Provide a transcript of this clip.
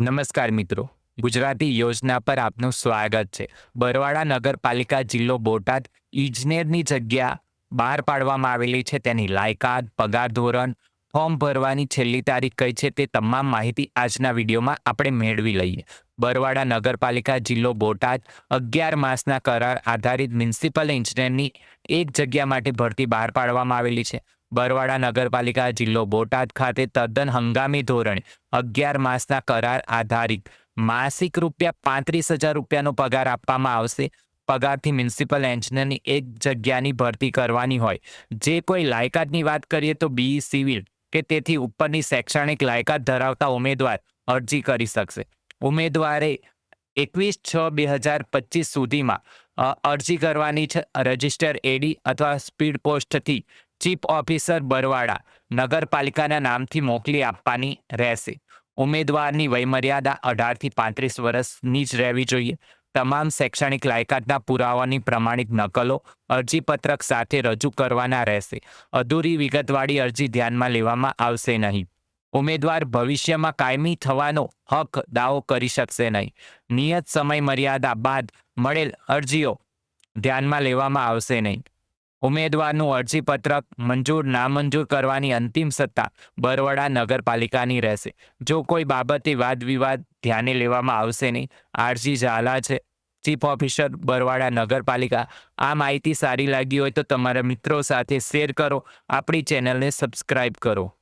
નમસ્કાર મિત્રો. ગુજરાતી યોજના પર આપનું સ્વાગત છે. બરવાડા નગરપાલિકા જિલ્લો બોટાદ ઇજનેરની જગ્યા બહાર પાડવામાં આવેલી છે. તેની લાયકાત, પગાર ધોરણ, ફોર્મ ભરવાની છેલ્લી તારીખ કઈ છે તે તમામ માહિતી આજના વિડીયોમાં આપણે મેળવી લઈએ. બરવાડા નગરપાલિકા જિલ્લો બોટાદ અગિયાર માસના કરાર આધારિત મ્યુનિસિપલ ઇન્જિનિયરની એક જગ્યા માટે ભરતી બહાર પાડવામાં આવેલી છે. બરવાડા નગરપાલિકા જિલ્લો બોટાદ ખાતે તદ્દન હંગામી ધોરણે અગિયાર માસના કરાર આધારિત માસિક રૂપિયા પાંત્રીસ હજાર રૂપિયાનો પગાર આપવામાં આવશે. પગારથી મ્યુનિસિપલ એન્જિનિયરની એક જગ્યાની ભરતી કરવાની હોય. જે કોઈ લાયકાતની વાત કરીએ તો બી સિવિલ કે તેથી ઉપરની શૈક્ષણિક લાયકાત ધરાવતા ઉમેદવાર અરજી કરી શકશે. ઉમેદવારે એકવીસ છ બે હજાર પચીસ સુધીમાં અરજી કરવાની છે. રજિસ્ટર એડી અથવા સ્પીડ પોસ્ટથી ચીફ ઓફિસર બરવાડા નગરપાલિકાના નામથી મોકલી આપવાની રહેશે. ઉમેદવારની વયમર્યાદા અઢારથી પાંત્રીસ વર્ષની જ રહેવી જોઈએ. તમામ શૈક્ષણિક લાયકાતના પુરાવાની પ્રમાણિત નકલો અરજીપત્રક સાથે રજૂ કરવાના રહેશે. અધૂરી વિગતવાળી અરજી ધ્યાનમાં લેવામાં આવશે નહીં. ઉમેદવાર ભવિષ્યમાં કાયમી થવાનો હક દાવો કરી શકશે નહીં. નિયત સમય મર્યાદા બાદ મળેલ અરજીઓ ધ્યાનમાં લેવામાં આવશે નહીં. ઉમેદવારનું અરજીપત્રક મંજૂર, નામંજૂર કરવાની અંતિમ સત્તા બરવડા નગરપાલિકાની રહેશે. જો કોઈ બાબતે વાદ વિવાદ ધ્યાને લેવામાં આવશે નહીં, આરજી ઝાલા છે, ચીફ ઓફિસર બરવાડા નગરપાલિકા. આ માહિતી સારી લાગી હોય તો તમારા મિત્રો સાથે શેર કરો. આપણી ચેનલને સબસ્ક્રાઇબ કરો.